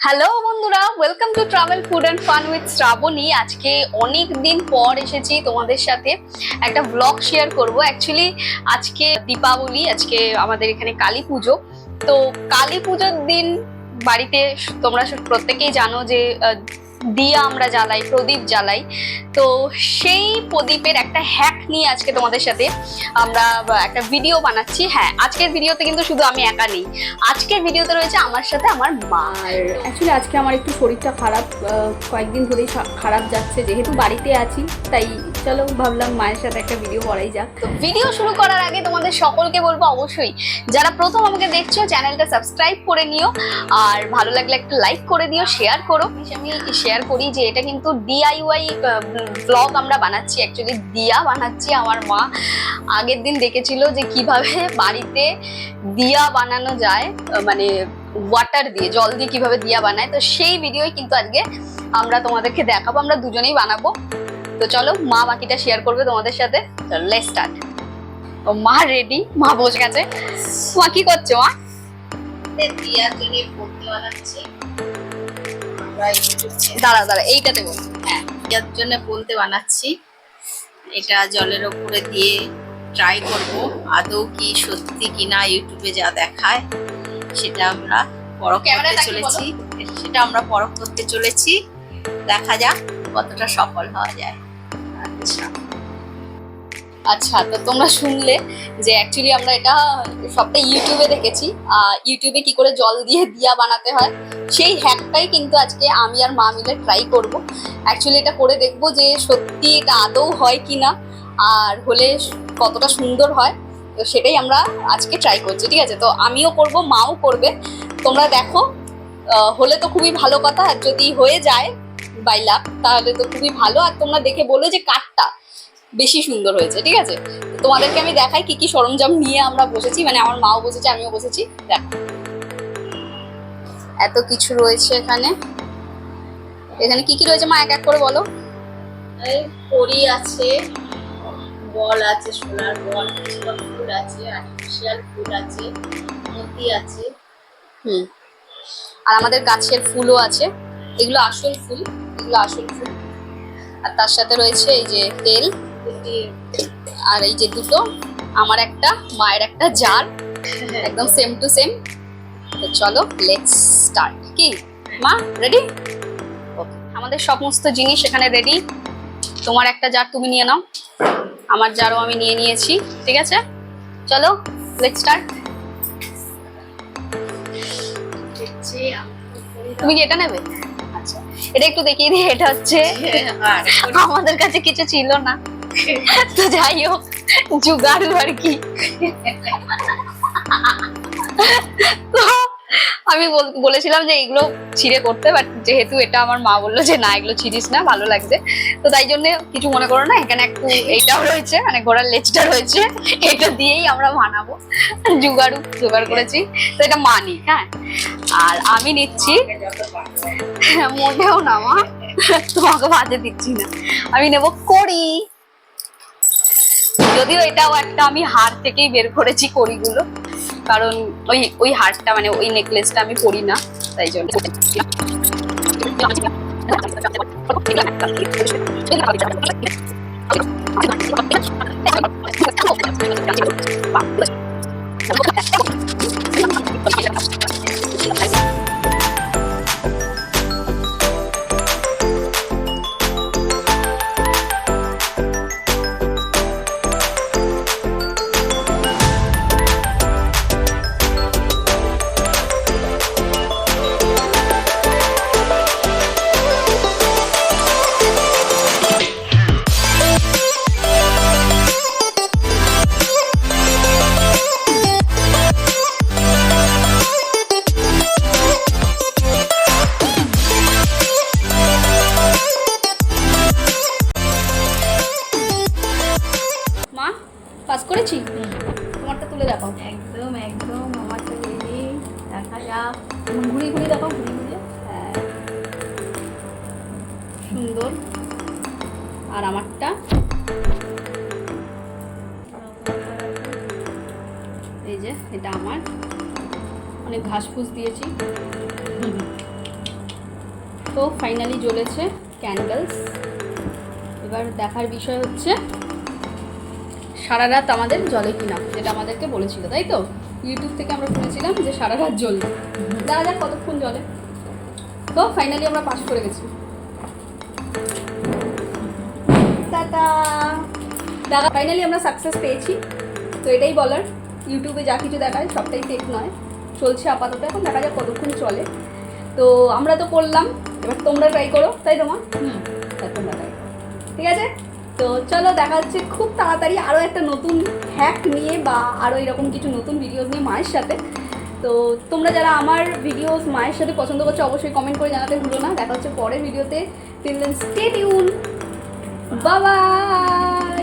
Hello বন্ধুরা welcome to travel food and fun with Shrabani আজকে অনেক দিন পর এসেছি তোমাদের সাথে একটা ব্লগ শেয়ার করব। অ্যাকচুয়ালি আজকে দীপাবলি, আজকে আমাদের এখানে কালী পুজো। তো কালী পুজোর দিন বাড়িতে তোমরা প্রত্যেকেই জানো যে দিয়া আমরা জ্বালাই প্রদীপ জ্বালাই। তো সেই প্রদীপের একটা হ্যাক নিয়ে আজকে তোমাদের সাথে আমরা একটা ভিডিও বানাচ্ছি। হ্যাঁ আজকের ভিডিওতে কিন্তু শুধু আমি একা নেই। আজকের ভিডিওতে রয়েছে আমার সাথে আমার মা। অ্যাকচুয়ালি আজকে আমার একটু শরীরটা খারাপ কয়েকদিন ধরেই খারাপ যাচ্ছে। যেহেতু বাড়িতে আছি তাই চলো ভাবলাম মায়ের সাথে একটা ভিডিও করাই যাক। তো ভিডিও শুরু করার আগে তোমাদের সকলকে বলব অবশ্যই যারা প্রথম আমাকে দেখছ চ্যানেলটা সাবস্ক্রাইব করে নিও। আর ভালো লাগলে একটা লাইক করে দিও শেয়ার করো। আমি শেয়ার করি যে এটা কিন্তু ডিআইওয়াই ব্লগ আমরা বানাচ্ছি। অ্যাকচুয়ালি দিয়া বানাচ্ছি আমার মা। আগের দিন দেখেছিল যে কীভাবে বাড়িতে দিয়া বানানো যায় মানে ওয়াটার দিয়ে, জল দিয়ে কীভাবে দিয়া বানায়। তো সেই ভিডিওই কিন্তু আজকে আমরা তোমাদেরকে দেখাবো। আমরা দুজনেই বানাবো। তো চলো, মা বাকিটা শেয়ার করবে তোমাদের সাথে। চলো স্টার্ট ও মা রেডি মা বসে গেছে। মা কি করছ, মা? পড়তে বানাচ্ছি। আমরা দাঁড়া দাঁড়া এইটাতে বল হ্যাঁ যার জন্য বলতে বানাচ্ছি। এটা জলের ওপরে দিয়ে ট্রাই করব। আদৌ কি সত্যি কিনা ইউটিউবে যা দেখায় সেটা আমরা পরখ করতে চলেছি। সেটা আমরা পরখ করতে চলেছি। দেখা যাক কতটা সফল হওয়া যায়। আচ্ছা। আচ্ছা তো তোমরা শুনলে যে অ্যাকচুয়ালি আমরা এটা সবটা ইউটিউবে দেখেছি। আহ, ইউটিউবে কি করে জল দিয়ে দিয়া বানাতে হয় সেই হ্যাকটাই কিন্তু আজকে আমি আর মা মিলে ট্রাই করব। অ্যাকচুয়ালি এটা করে দেখব যে সত্যি এটা আদৌ হয় কিনা আর হলে কতটা সুন্দর হয় তো সেটাই আমরা আজকে ট্রাই করছি ঠিক আছে? তো আমিও করব মাও করবে। তোমরা দেখো হলে তো খুবই ভালো কথা আর যদি হয়ে যায় বাই লাভ তাহলে তো খুবই ভালো। আর তোমরা দেখে বলো যে কাঠটা বেশি সুন্দর হয়েছে ঠিক আছে? তোমাদেরকে আমি দেখাই কি কি সরঞ্জাম নিয়ে আমরা বসেছি মানে আমার মাও বসেছে আমিও বসেছি দেখো। এত কিছু রয়েছে এখানে। এখানে কি কি রয়েছে মা এক এক করে বলো? কড়ি আছে বল আছে সোলার বল ফুল আছে আর্টিফিশিয়াল ফুল আছে মতি আছে। হুম। আর আমাদের গাছের ফুলও আছে এগুলো আসল ফুল এগুলো আসল ফুল। আর তার সাথে রয়েছে এই যে তেল। আর এই যে দুটো আমার একটা মায়ের একটা জার একদম সেম টু সেম তো চলো লেটস স্টার্ট কি? মা রেডি ওকে আমাদের সমস্ত জিনিস এখানে রেডি তোমার একটা জার তুমি নিয়ে নাও। আমার জারও আমি নিয়ে নিয়েছি ঠিক আছে? চলো লেটস স্টার্ট তুমি কি এটা নেবে? আচ্ছা এটা একটু দেখিয়ে দিই এটা হচ্ছে আর আমাদের কাছে কিছু ছিল না। তো যাই হোক, জুগাড়ু আর কি। আমি বল- বলেছিলাম যে এগুলো ছিঁড়ে করতে বাট যেহেতু এটা আমার মা বলল যে না, এগুলো ছিঁড়িস না, ভালো লাগছে। তো তাই জন্য কিছু মনে করো না, এখানে একটু এইটাও রয়েছে মানে ঘোড়ার লেজটা রয়েছে, এটা দিয়েই আমরা বানাবো জুগাড়ু, জোগাড় করেছি। তো এটা মানি হ্যাঁ? আর আমি নিচ্ছি, মোটেও না মা, তোমাকে বাজে দিচ্ছি না। আমি নেব কড়ি। যদিও এটাও একটা আমি হার থেকেই বের করেছি করিগুলো কারণ ওই ওই হারটা মানে ওই নেকলেসটা আমি পরি না, তাই জন্য। মা তুলে দেখাও একদম একদম, আমার তো রেডি দেখা যাক। ঘুরি ঘুরি দেখো, ঘুরি ঘুরি। হ্যাঁ। সুন্দর। আর আমারটা? এই যে, এটা আমার। অনেক ঘাস ফুস দিয়েছি। তো ফাইনালি জ্বলেছে ক্যান্ডেলস এবার দেখার বিষয় হচ্ছে সারা রাত আমাদের জলে কিনা, যেটা আমাদেরকে বলেছিল, তাই তো? ইউটিউব থেকে আমরা শুনেছিলাম যে সারা রাত জ্বলবে দেখা যাক কতক্ষণ জলে। তো ফাইনালি আমরা পাস করে গেছি। দেখা ফাইনালি আমরা সাকসেস পেয়েছি। তো এটাই বলার ইউটিউবে যা কিছু দেখায়, সবটাই ফেক নয়। চলছে আপাতত, এখন দেখা যাক কতক্ষণ চলে। তো আমরা তো করলাম, এবার তোমরা ট্রাই করো, তাই তোমার হুম তোমরা ট্রাই ঠিক আছে? তো চলো দেখা যাচ্ছে খুব তাড়াতাড়ি আরও একটা নতুন হ্যাক নিয়ে বা আরও এরকম কিছু নতুন ভিডিওস নিয়ে মায়ের সাথে। তো তোমরা যারা আমার ভিডিওস মায়ের সাথে পছন্দ করছ, অবশ্যই কমেন্ট করে জানাতে ভুলো না। দেখা হচ্ছে পরের ভিডিওতে till then stay tune bye